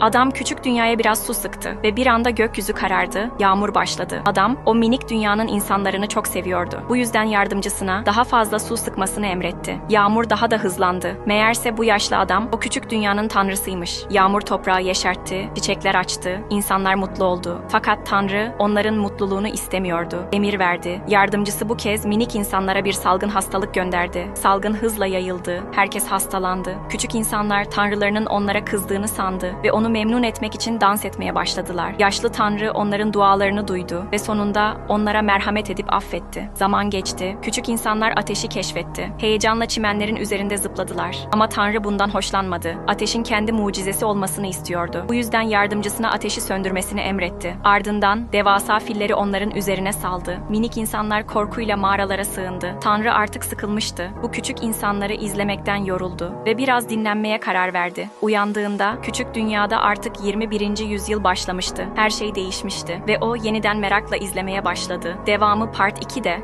Adam küçük dünyaya biraz su sıktı ve bir anda gökyüzü karardı, yağmur başladı. Adam o minik dünyanın insanlarını çok seviyordu. Bu yüzden yardımcısına daha fazla su sıkmasını emretti. Yağmur daha da hızlandı. Meğerse bu yaşlı adam o küçük dünyanın tanrısıymış. Yağmur toprağı yeşertti, çiçekler açtı, insanlar mutlu oldu. Fakat Tanrı onların mutluluğunu istemiyordu. Emir verdi. Yardımcısı bu kez minik insanlara bir salgın hastalık gönderdi. Salgın hızla yayıldı. Herkes hastalandı. Küçük insanlar tanrılarının onlara kızdığını sandı ve onu memnun etmek için dans etmeye başladılar. Yaşlı tanrı onların dualarını duydu ve sonunda onlara merhamet edip affetti. Zaman geçti. Küçük insanlar ateşi keşfetti. Heyecanla çimenlerin üzerinde zıpladılar. Ama tanrı bundan hoşlanmadı. Ateşin kendi mucizesi olmasını istiyordu. Bu yüzden yardımcısına ateşi söndürmesini emretti. Ardından devasa filleri onların üzerine saldı. Minik insanlar korkuyla mağaralara sığındı. Tanrı artık sıkılmıştı. Bu küçük insanları izlemekten yoruldu ve biraz dinlenmeye karar verdi. Uyandığında küçük dünyada artık 21. yüzyıl başlamıştı. Her şey değişmişti ve o yeniden merakla izlemeye başladı. Devamı part 2'de